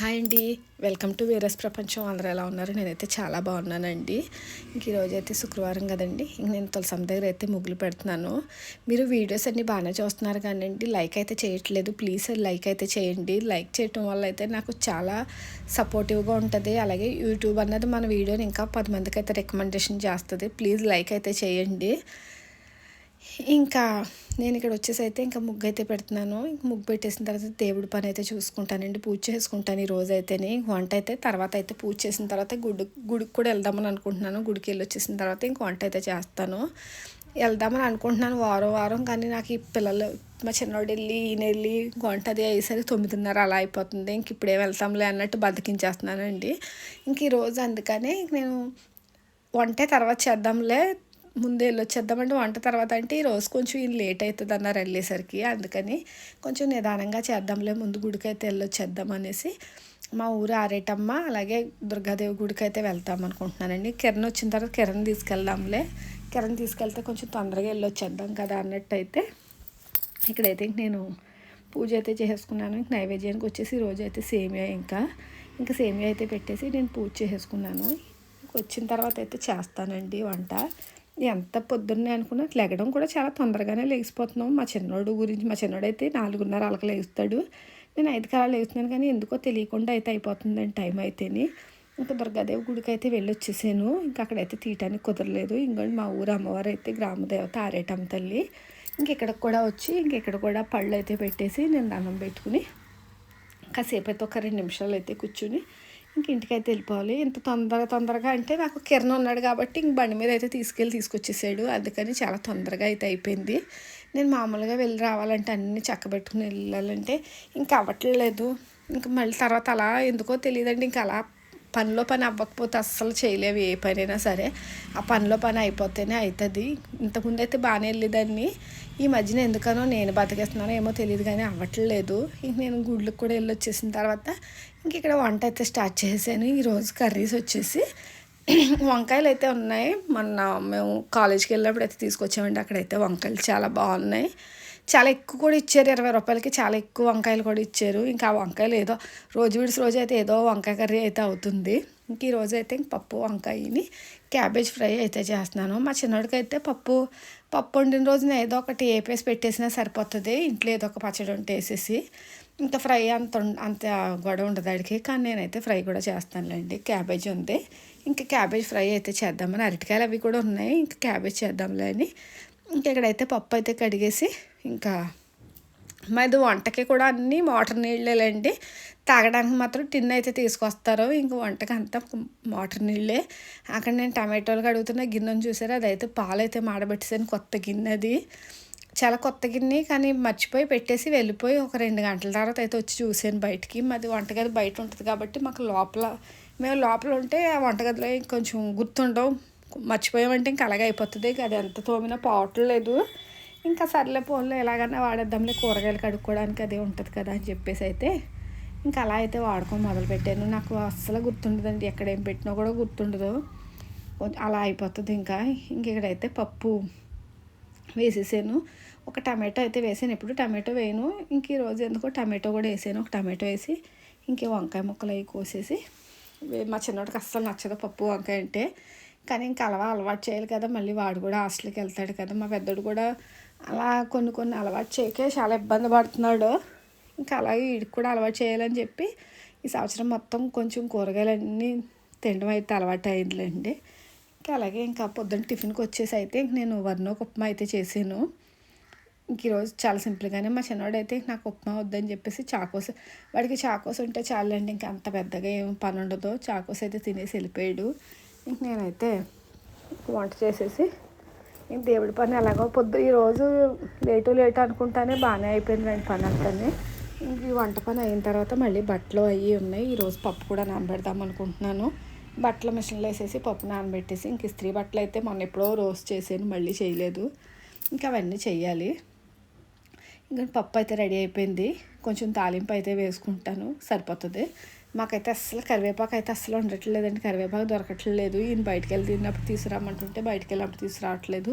Hi అండి. Welcome to వీరస్ ప్రపంచం. అందరూ ఎలా ఉన్నారు? నేనైతే చాలా బాగున్నానండి. ఇంక ఈరోజు అయితే శుక్రవారం కదండి. ఇంక నేను తులసం దగ్గర అయితే ముగ్గులు పెడుతున్నాను. మీరు వీడియోస్ అన్నీ బాగానే చూస్తున్నారు కానివ్వండి లైక్ అయితే చేయట్లేదు. ప్లీజ్ లైక్ అయితే చేయండి. లైక్ చేయటం వల్ల అయితే నాకు చాలా సపోర్టివ్గా ఉంటుంది. అలాగే యూట్యూబ్ అన్నది మన వీడియోని ఇంకా పది మందికి అయితే రికమెండేషన్ చేస్తుంది. ప్లీజ్ లైక్ అయితే చేయండి. ఇంకా నేను ఇక్కడ వచ్చేసి అయితే ఇంకా ముగ్గు అయితే పెడుతున్నాను. ఇంక ముగ్గు పెట్టేసిన తర్వాత దేవుడి పని అయితే చూసుకుంటానండి. పూజ చేసుకుంటాను ఈ రోజు అయితేనే. వంట అయితే తర్వాత అయితే పూజ చేసిన తర్వాత గుడి గుడికి కూడా వెళ్దామని అనుకుంటున్నాను. గుడికి వెళ్ళి వచ్చేసిన తర్వాత ఇంక వంట అయితే చేస్తాను. వెళ్దామని అనుకుంటున్నాను వారం వారం. కానీ నాకు ఈ పిల్లలు మా చిన్నోడు వెళ్ళి ఈయన వెళ్ళి వంట అది అయ్యేసరికి తొమ్మిదిన్నర అలా అయిపోతుంది. ఇంక ఇప్పుడే వెళ్తాంలే అన్నట్టు బతికించేస్తున్నానండి. ఇంక ఈరోజు అందుకనే నేను వంటే తర్వాత చేద్దాంలే. ముందే వెళ్ళొచ్చేద్దామంటే వంట తర్వాత అంటే ఈ రోజు కొంచెం ఈయన లేట్ అవుతుంది అన్నారు వెళ్ళేసరికి. అందుకని కొంచెం నిదానంగా చేద్దాంలే ముందు గుడికి అయితే వెళ్ళొచ్చేద్దాం అనేసి మా ఊరు ఆరేటమ్మ అలాగే దుర్గాదేవి గుడికి అయితే వెళ్తాం అనుకుంటున్నానండి. కిరణ్ వచ్చిన తర్వాత కిరణ్ తీసుకెళ్దాంలే. కిరణ్ తీసుకెళ్తే కొంచెం తొందరగా వెళ్ళొచ్చేద్దాం కదా అన్నట్టు అయితే ఇక్కడైతే నేను పూజ అయితే చేసుకున్నాను. ఇంక నైవేద్యానికి వచ్చేసి రోజు అయితే సేమియా ఇంకా. ఇంకా సేమియా అయితే పెట్టేసి నేను పూజ చేసుకున్నాను. వచ్చిన తర్వాత అయితే చేస్తానండి వంట. ఎంత పొద్దున్నే అనుకున్నా లెగడం కూడా చాలా తొందరగానే లేచిపోతున్నాం. మా చిన్నోడు గురించి మా చిన్నోడు అయితే నాలుగున్నర అలక లేస్తాడు. నేను ఐదు కాలాలు లేస్తున్నాను కానీ ఎందుకో తెలియకుండా అయితే అయిపోతుందండి టైం అయితే ఇంకా దుర్గాదేవి గుడికి అయితే వెళ్ళి వచ్చేసాను ఇంకా అక్కడైతే తీయటానికి కుదరలేదు. ఇంకోటి మా ఊరు అమ్మవారు అయితే గ్రామదేవత ఆరేటమ్మ తల్లి. ఇంకెక్కడికి కూడా వచ్చి ఇంకెక్కడ కూడా పళ్ళు అయితే పెట్టేసి నేను దండం పెట్టుకుని కాసేపు అయితే ఒక రెండు నిమిషాలు అయితే కూర్చుని ఇంక ఇంటికైతే వెళ్ళిపోవాలి. ఇంత తొందర తొందరగా అంటే నాకు కిరణ్ ఉన్నాడు కాబట్టి ఇంక బండి మీద అయితే తీసుకెళ్ళి తీసుకొచ్చేసాడు. అందుకని చాలా తొందరగా అయితే అయిపోయింది. నేను మామూలుగా వెళ్ళి రావాలంటే అన్నీ చక్కబెట్టుకుని వెళ్ళాలంటే ఇంకా అవ్వట్లేదు. ఇంకా మళ్ళీ తర్వాత అలా ఎందుకో తెలియదండి. ఇంకా అలా పనిలో పని అవ్వకపోతే అస్సలు చేయలేవు ఏ పనైనా సరే. ఆ పనిలో పని అయిపోతేనే అవుతుంది ఇంతకుముందు అయితే బాగానే వెళ్ళేదాన్ని. ఈ మధ్యన ఎందుకనో నేను బతికేస్తున్నానో ఏమో తెలియదు కానీ అవ్వట్లేదు. ఇంక నేను గుడ్లకు కూడా వెళ్ళి వచ్చేసిన తర్వాత ఇంక ఇక్కడ వంట అయితే స్టార్ట్ చేశాను ఈరోజు కర్రీస్ వచ్చేసి వంకాయలు అయితే ఉన్నాయి. మొన్న మేము కాలేజ్కి వెళ్ళినప్పుడు అయితే తీసుకొచ్చామండి. అక్కడైతే వంకాయలు చాలా బాగున్నాయి. చాలా ఎక్కువ కూడా ఇచ్చారు. ఇరవై రూపాయలకి చాలా ఎక్కువ వంకాయలు కూడా ఇచ్చారు. ఇంకా ఆ వంకాయలు ఏదో రోజు విడిసి రోజు అయితే ఏదో వంకాయ కర్రీ అయితే అవుతుంది. ఇంక ఈ రోజు అయితే పప్పు వంకాయని క్యాబేజ్ ఫ్రై అయితే చేస్తున్నాను. మా చిన్నోడికైతే పప్పు పప్పు వండిన రోజున ఏదో ఒకటి ఏపేసి పెట్టేసినా సరిపోతుంది. ఇంట్లో ఏదో ఒక పచ్చడి ఉంటే వేసేసి ఇంకా ఫ్రై అంత అంత గొడవ ఉండదు అడిగి కానీ నేనైతే ఫ్రై కూడా చేస్తానులేండి. క్యాబేజ్ ఉంది. ఇంకా క్యాబేజ్ ఫ్రై అయితే చేద్దామని అరటికాయలు అవి కూడా ఉన్నాయి. ఇంకా క్యాబేజ్ చేద్దాంలే అని ఇంకా ఇక్కడైతే పప్పు అయితే కడిగేసి ఇంకా మాది వంటకి కూడా అన్నీ మోటార్ నీళ్ళేలండి. తాగడానికి మాత్రం టిన్ అయితే తీసుకొస్తారు. ఇంక వంటకి అంతా మోటార్ నీళ్ళే. అక్కడ నేను టమాటోలు కడుగుతున్న గిన్నెను చూసారు? అదైతే పాలు అయితే మాడబెట్టేసాను కొత్త గిన్నె అది. చాలా కొత్త గిన్నె కానీ మర్చిపోయి పెట్టేసి వెళ్ళిపోయి ఒక రెండు గంటల తర్వాత అయితే వచ్చి చూసాను బయటికి. మాది వంటగది బయట ఉంటుంది కాబట్టి మాకు లోపల మేము లోపల ఉంటే ఆ వంటగదిలో కొంచెం గుర్తుండవు. మర్చిపోయామంటే ఇంకా అలాగే అయిపోతుంది. అది ఎంత తోమినా పోవటం లేదు. ఇంకా సర్లే పోన్లో ఎలాగన్నా వాడేద్దాంలే కూరగాయలు కడుక్కోవడానికి అదే ఉంటుంది కదా అని చెప్పేసి అయితే ఇంకా అలా అయితే వాడుకొని మొదలుపెట్టాను. నాకు అస్సలు గుర్తుండదండి ఎక్కడ ఏం పెట్టినా కూడా గుర్తుండదు. అలా అయిపోతుంది ఇంకా. ఇంక ఇక్కడైతే పప్పు వేసేసాను. ఒక టమాటో అయితే వేసాను. ఎప్పుడు టమాటో వేయను. ఇంక ఈరోజు ఎందుకో టమాటో కూడా వేసాను. ఒక టమాటో వేసి ఇంకే వంకాయ ముక్కలు అవి కోసేసి మా చిన్నోడికి అస్సలు నచ్చదు పప్పు వంకాయ అంటే. కానీ ఇంకా అలవా అలవాటు చేయాలి కదా. మళ్ళీ వాడు కూడా హాస్టల్కి వెళ్తాడు కదా. మా పెద్దోడు కూడా అలా కొన్ని కొన్ని అలవాటు చేయకే చాలా ఇబ్బంది పడుతున్నాడు. ఇంకా అలాగే వీడికి కూడా అలవాటు చేయాలని చెప్పి ఈ సంవత్సరం మొత్తం కొంచెం కూరగాయలన్నీ తినడం అయితే అలవాటు అయిందిలేండి. ఇంకా అలాగే ఇంకా పొద్దున్న టిఫిన్కి వచ్చేసి అయితే నేను వర్ణోకి ఉప్మా అయితే చేసాను ఇంక ఈరోజు చాలా సింపుల్గానే మా చిన్నవాడు అయితే నాకు ఉప్మా వద్దని చెప్పేసి చాకోస్ వాడికి చాకోస్ ఉంటే చాలండి. ఇంక అంత పెద్దగా ఏం పని ఉండదు. చాకోస్ అయితే తినేసి వెళ్ళిపోయాడు. ఇంక నేనైతే వంట చేసేసి దేవుడి పని ఎలాగో పొద్దు ఈరోజు లేటు లేటు అనుకుంటానే బాగానే అయిపోయింది రెండు పని అంతానే. ఇంక ఈ వంట పని అయిన తర్వాత మళ్ళీ బట్టలు అవి ఉన్నాయి. ఈరోజు పప్పు కూడా నానబెడదాం అనుకుంటున్నాను. బట్టల మిషన్లో వేసేసి పప్పు నానబెట్టేసి ఇంక ఇస్త్రీ బట్టలు అయితే మొన్న ఎప్పుడో రోస్ట్ చేసాను మళ్ళీ చేయలేదు. ఇంకా అవన్నీ చేయాలి ఇంకా పప్పు అయితే రెడీ అయిపోయింది. కొంచెం తాలింపు అయితే వేసుకుంటాను. సరిపోతుంది. మాకైతే అస్సలు కరివేపాకు అయితే అస్సలు ఉండట్లేదండి కరివేపాకు దొరకట్లేదు. ఈయన బయటికి వెళ్ళి తిన్నప్పుడు తీసుకురామంటుంటే బయటికి వెళ్ళినప్పుడు తీసుకురావట్లేదు.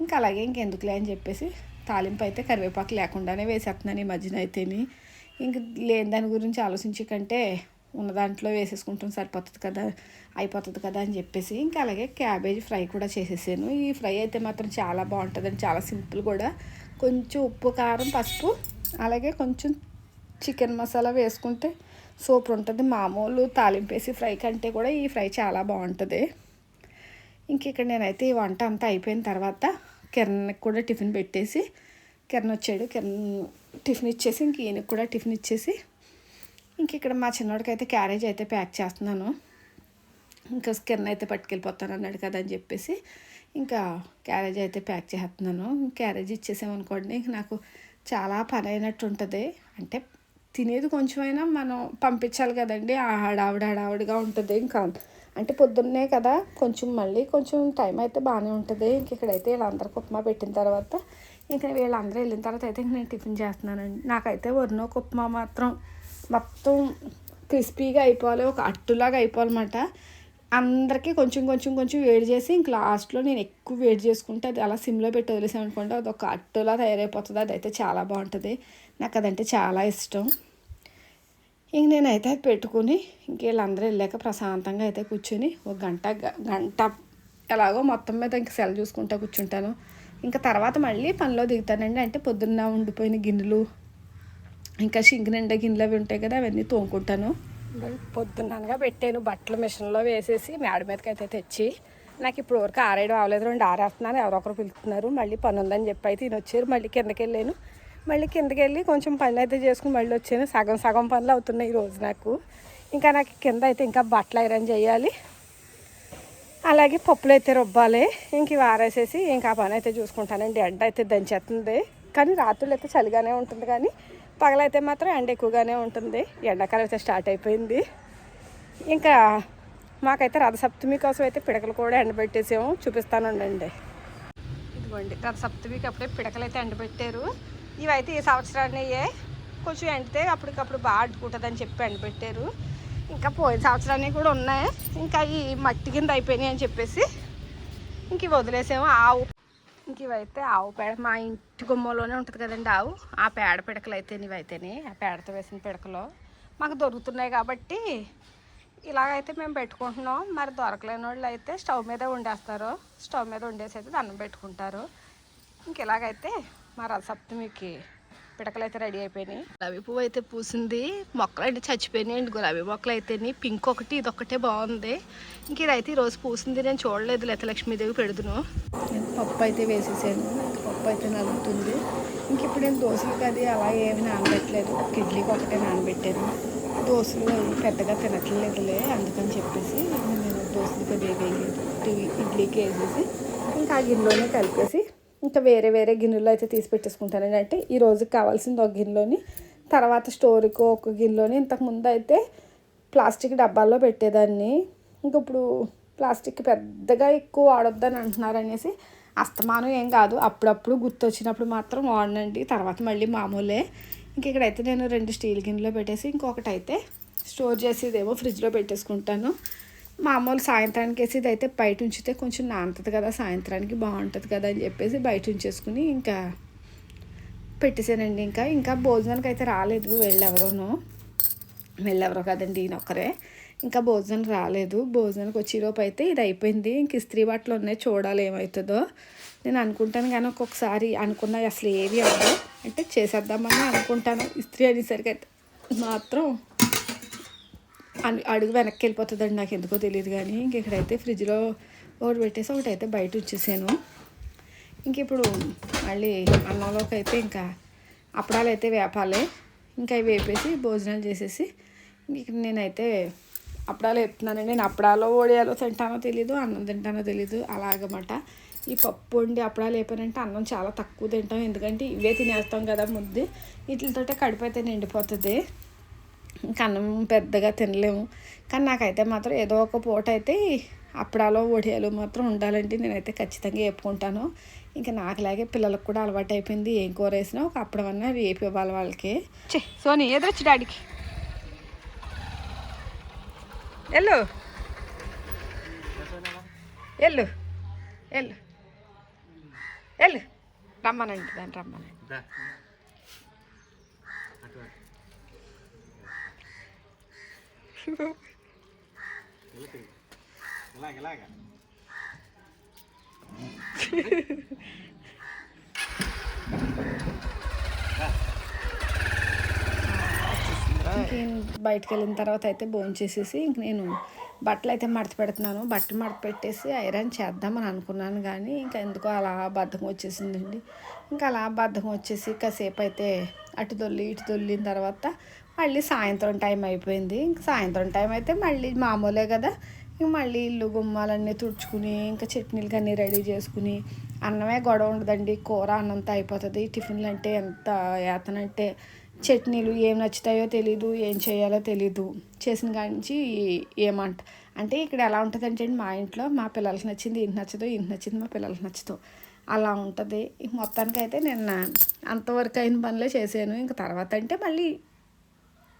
ఇంకా అలాగే ఇంకెందుకులే అని చెప్పేసి తాలింపు అయితే కరివేపాకు లేకుండానే వేసేస్తున్నాను ఈ మధ్యన అయితేని. ఇంక లేని దాని గురించి ఆలోచించి కంటే ఉన్న దాంట్లో వేసేసుకుంటాం సరిపోతుంది కదా అయిపోతుంది కదా అని చెప్పేసి. ఇంకా అలాగే క్యాబేజ్ ఫ్రై కూడా చేసేసాను. ఈ ఫ్రై అయితే మాత్రం చాలా బాగుంటుందండి. చాలా సింపుల్ కూడా. కొంచెం ఉప్పు కారం పసుపు అలాగే కొంచెం చికెన్ మసాలా వేసుకుంటే సూపర్ ఉంటుంది. మామూలు తాలింపు వేసి ఫ్రై కంటే కూడా ఈ ఫ్రై చాలా బాగుంటుంది. ఇంక ఇక్కడ నేనైతే ఈ వంట అంతా అయిపోయిన తర్వాత కిరణ్కి కూడా టిఫిన్ పెట్టేసి కిరణ్ వచ్చాడు. కిరణ్ టిఫిన్ ఇచ్చేసి ఇంక ఈయనకి కూడా టిఫిన్ ఇచ్చేసి ఇంక ఇక్కడ మా చిన్నోడికి అయితే క్యారేజ్ అయితే ప్యాక్ చేస్తున్నాను. ఇంకా కిరణ్ అయితే పట్టుకెళ్ళిపోతాను అన్నాడు కదా అని చెప్పేసి ఇంకా క్యారేజ్ అయితే ప్యాక్ చేస్తున్నాను. క్యారేజ్ ఇచ్చేసామనుకోండి ఇంక నాకు చాలా పని అయినట్టు ఉంటుంది. అంటే తినేది కొంచెమైనా మనం పంపించాలి కదండి. ఆ హడావిడి హడావిడిగా ఉంటుంది ఇంకా. అంటే పొద్దున్నే కదా కొంచెం మళ్ళీ కొంచెం టైం అయితే బాగానే ఉంటుంది. ఇంక ఇక్కడైతే వీళ్ళందరికీ ఉప్మా పెట్టిన తర్వాత ఇంకా వీళ్ళందరూ వెళ్ళిన తర్వాత అయితే నేను టిఫిన్ చేస్తున్నానండి. నాకైతే వరినోక ఉప్మా మాత్రం మొత్తం క్రిస్పీగా అయిపోవాలి ఒక అట్టులాగా అయిపోవాలన్నమాట. అందరికీ కొంచెం కొంచెం కొంచెం వేడి చేసి ఇంక లాస్ట్లో నేను ఎక్కువ వేడి చేసుకుంటే అది అలా సిమ్లో పెట్టి వదిలేసాను అనుకోండి అది ఒక అట్టులా తయారైపోతుంది. అదైతే చాలా బాగుంటుంది. నాకు అదంటే చాలా ఇష్టం. ఇంక నేనైతే అది పెట్టుకుని ఇంక వీళ్ళందరూ వెళ్ళాక ప్రశాంతంగా అయితే కూర్చొని ఒక గంట గ- గంట ఎలాగో మొత్తం మీద ఇంక సెల్ చూసుకుంటా కూర్చుంటాను. ఇంకా తర్వాత మళ్ళీ పనిలో దిగుతానండి. అంటే పొద్దున్న ఉండిపోయిన గిన్నెలు ఇంకా షింక్ నిండా గిన్నెలు అవి ఉంటాయి కదా అవన్నీ తోముకుంటాను. పొద్దున్నగా పెట్టాను. బట్టలు మిషన్లో వేసేసి మేడ మీదకి అయితే తెచ్చి నాకు ఇప్పుడు వరకు ఆరేయడం అవ్వలేదు. రెండు ఆరేస్తున్నాను. ఎవరొకరు పిలుస్తున్నారు మళ్ళీ పని ఉందని చెప్పి అయితే ఈయన వచ్చారు మళ్ళీ కిందకి వెళ్ళాను మళ్ళీ కిందకి వెళ్ళి కొంచెం పనులు అయితే చేసుకుని మళ్ళీ వచ్చాను సగం సగం పనులు అవుతున్నాయి ఈరోజు నాకు. ఇంకా నాకు కింద అయితే ఇంకా బట్టలు ఐరన్ చేయాలి. అలాగే పప్పులు అయితే రుబ్బాలి. ఇంక ఆరేసేసి ఇంకా ఆ పని అయితే చూసుకుంటానండి. ఎండ అయితే దంచేస్తుంది. కానీ రాత్రులు అయితే చలిగానే ఉంటుంది కానీ పగలైతే మాత్రం ఎండ ఎక్కువగానే ఉంటుంది. ఎండాకాలం అయితే స్టార్ట్ అయిపోయింది. ఇంకా మాకైతే రథసప్తమి కోసం అయితే పిడకలు కూడా ఎండబెట్టేసాము. చూపిస్తాను ఉండండి. ఇదిగోండి రథసప్తమికి అప్పుడే పిడకలు అయితే ఎండబెట్టారు. ఇవైతే ఈ సంవత్సరాన్ని అయ్యే కొంచెం ఎండితే అప్పటికప్పుడు బాగా అడ్డుకుంటుందని చెప్పి ఎండబెట్టారు. ఇంకా పోయిన సంవత్సరాన్ని కూడా ఉన్నాయి. ఇంకా ఈ మట్టి కింద అయిపోయినాయి అని చెప్పేసి ఇంక వదిలేసాము. ఆవు. ఇంక ఇవైతే ఆవు పేడ మా ఇంటి గుమ్మలోనే ఉంటుంది కదండి ఆవు. ఆ పేడ పిడకలు అయితే ఇవైతేనే ఆ పేడతో వేసిన పిడకలు మాకు దొరుకుతున్నాయి కాబట్టి ఇలాగైతే మేము పెట్టుకుంటున్నాం. మరి దొరకలేని వాళ్ళు అయితే స్టవ్ మీద వండేస్తారు. స్టవ్ మీద వండేసి అయితే దండం పెట్టుకుంటారు. ఇంక ఇలాగైతే మా రథసప్తమికి పిడకలు అయితే రెడీ అయిపోయినాయి. గులాబీ పువ్వు అయితే పూసింది మొక్కలు అంటే చచ్చిపోయినాయండి గులాబీ మొక్కలు అయితేని పింక్ ఒకటి ఇది ఒకటే బాగుంది. ఇంక ఇదైతే ఈరోజు పూసింది నేను చూడలేదు లేత లక్ష్మీదేవి పెడుదును. నేను పప్పు అయితే వేసేసాను పప్పు అయితే నలుగుతుంది ఇంక ఇప్పుడు నేను దోశలకు అది అలా ఏమి నానబెట్టలేదు ఒక ఇడ్లీకి ఒకటే నానబెట్టాను. దోశలు పెద్దగా తినట్లేదులే అందుకని చెప్పేసి నేను దోశలకి అది వేయలేదు ఇడ్లీకి వేసేసి ఇంకా ఆ గిన్నెలోనే కలిపేసి ఇంకా వేరే వేరే గిన్నెలో అయితే తీసి పెట్టేసుకుంటాను అంటే ఈ రోజుకి కావాల్సింది ఒక గిన్నెలోని తర్వాత స్టోర్కి ఒక గిన్నెలోని ఇంతకుముందు అయితే ప్లాస్టిక్ డబ్బాల్లో పెట్టేదాన్ని. ఇంక ఇప్పుడు ప్లాస్టిక్ పెద్దగా ఎక్కువ వాడొద్దని అంటున్నారు అనేసి అస్తమానం ఏం కాదు. అప్పుడప్పుడు గుర్తొచ్చినప్పుడు మాత్రం వాడనండి తర్వాత మళ్ళీ మామూలే. ఇంక ఇక్కడైతే నేను రెండు స్టీల్ గిన్నెలో పెట్టేసి ఇంకొకటి అయితే స్టోర్ చేసేదేమో ఫ్రిడ్జ్లో పెట్టేసుకుంటాను. మామూలు సాయంత్రానికి వేసి ఇది అయితే బయట ఉంచితే కొంచెం నానుతుంది కదా సాయంత్రానికి బాగుంటుంది కదా అని చెప్పేసి బయట ఉంచేసుకుని ఇంకా పెట్టేశానండి ఇంకా ఇంకా భోజనానికి అయితే రాలేదు వెళ్ళెవరోనో. వెళ్ళెవరో కదండి ఈయన ఒక్కరే. ఇంకా భోజనం రాలేదు. భోజనానికి వచ్చేలోపు అయితే ఇది అయిపోయింది. ఇంక ఇస్త్రీ బట్టలు ఉన్నాయి చూడాలి ఏమవుతుందో నేను అనుకుంటాను కానీ ఒక్కొక్కసారి అనుకున్నవి అసలు ఏవి అవ్వదు. అంటే చేసేద్దామని అనుకుంటాను. ఇస్త్రీ అనేసరికి అయితే మాత్రం అడుగు వెనక్కి వెళ్ళిపోతుందండి నాకు ఎందుకో తెలియదు కానీ ఇంక ఇక్కడైతే ఫ్రిడ్జ్లో ఒకటి పెట్టేసి ఒకటి అయితే బయట వచ్చేసాను ఇంక ఇప్పుడు మళ్ళీ అన్నంలోకి అయితే ఇంకా అప్పడాలు అయితే వేపాలి. ఇంకా అవి వేపేసి భోజనాలు చేసేసి ఇంక నేనైతే అప్పడాలు వేపుతున్నానండి. నేను అప్పడాలో ఓడియాలో తింటానో తెలీదు అన్నం తింటానో తెలీదు అలాగమాట ఈ పప్పు వండి అప్పడాలు వేపానంటే అన్నం చాలా తక్కువ తింటాం. ఎందుకంటే ఇవే తినేస్తాం కదా ముద్దు. వీటితోటే కడుపు అయితే నిండిపోతుంది. అన్నం పెద్దగా తినలేము. కానీ నాకైతే మాత్రం ఏదో ఒక పూట అయితే అప్పడాలో వడియాలు మాత్రం ఉండాలండి. నేనైతే ఖచ్చితంగా వేపుకుంటాను. ఇంకా నాకులాగే పిల్లలకు కూడా అలవాటు అయిపోయింది. ఏం కూర వేసినా ఒక అప్పడం అన్నా వేపి ఇవ్వాలి వాళ్ళకి. సోని ఎదురొచ్చు డాడీకి. ఎల్లు. ఎల్లు. ఎల్లు. ఎల్లు. రమ్మనండి దాన్ని రమ్మనండి. ఇలాగ ఇలాగ బయటకు వెళ్ళిన తర్వాత అయితే భోంచేసేసి ఇంక నేను బట్టలు అయితే మడత పెడుతున్నాను. బట్టలు మడత పెట్టేసి ఐరన్ చేద్దామని అనుకున్నాను కానీ ఇంకా ఎందుకో అలా బద్ధకం వచ్చేసిందండి. ఇంకా అలా బద్ధకం వచ్చేసి కాసేపు అయితే అటు దొల్లి ఇటు దొల్లిన తర్వాత మళ్ళీ సాయంత్రం టైం అయిపోయింది. ఇంక సాయంత్రం టైం అయితే మళ్ళీ మామూలే కదా. ఇంక మళ్ళీ ఇల్లు గుమ్మాలన్నీ తుడుచుకుని ఇంకా చట్నీలు అన్నీ రెడీ చేసుకుని అన్నమే గొడవ ఉండదండి. కూర అన్నంతా అయిపోతుంది. టిఫిన్లు అంటే ఎంత యాతనంటే చట్నీలు ఏం నచ్చుతాయో తెలీదు ఏం చేయాలో తెలీదు. చేసిన కాడి నుంచి ఏమంట అంటే ఇక్కడ ఎలా ఉంటుంది అంటే మా ఇంట్లో మా పిల్లలకి నచ్చింది ఇంటి నచ్చదు ఇంటి నచ్చింది మా పిల్లలకి నచ్చదు. అలా ఉంటుంది. మొత్తానికైతే మొత్తానికి అయితే నిన్న అంతవరకు అయిన పనులే చేశాను. ఇంక తర్వాత అంటే మళ్ళీ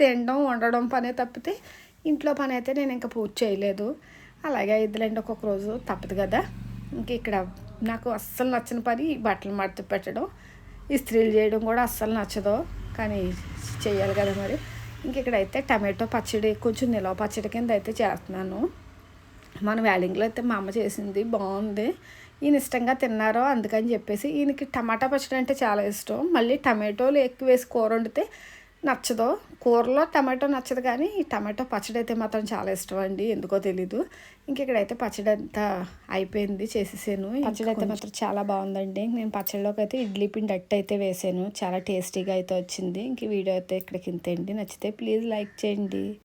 తినడం వండడం పనే తప్పితే ఇంట్లో పని అయితే నేను ఇంకా పూర్తి చేయలేదు. అలాగే ఇదిలేండి ఒక్కొక్క రోజు తప్పదు కదా. ఇంక ఇక్కడ నాకు అస్సలు నచ్చిన పని ఈ బట్టలు మడత పెట్టడం ఇస్త్రీలు చేయడం కూడా అస్సలు నచ్చదు. కానీ చేయాలి కదా మరి. ఇంక ఇక్కడైతే టమాటో పచ్చడి కొంచెం నిలవ పచ్చడి కింద అయితే చేస్తున్నాను. మన వ్యాలింగ్లో అయితే మా అమ్మ చేసింది బాగుంది. ఈయన ఇష్టంగా తిన్నారో అందుకని చెప్పేసి ఈయనకి టమాటా పచ్చడి అంటే చాలా ఇష్టం. మళ్ళీ టమాటోలు ఎక్కువ వేసి కూర వండితే నచ్చదు. కూరలో టమాటో నచ్చదు కానీ ఈ టమాటో పచ్చడి అయితే మాత్రం చాలా ఇష్టం అండి ఎందుకో తెలీదు. ఇంక ఇక్కడైతే పచ్చడి అంతా అయిపోయింది చేసేసాను. పచ్చడి అయితే మాత్రం చాలా బాగుందండి. నేను పచ్చడిలోకి అయితే ఇడ్లీ పిండి అట్టు అయితే వేసాను. చాలా టేస్టీగా అయితే వచ్చింది. ఇంక వీడియో అయితే ఇక్కడికి ఇంతేండి నచ్చితే ప్లీజ్ లైక్ చేయండి.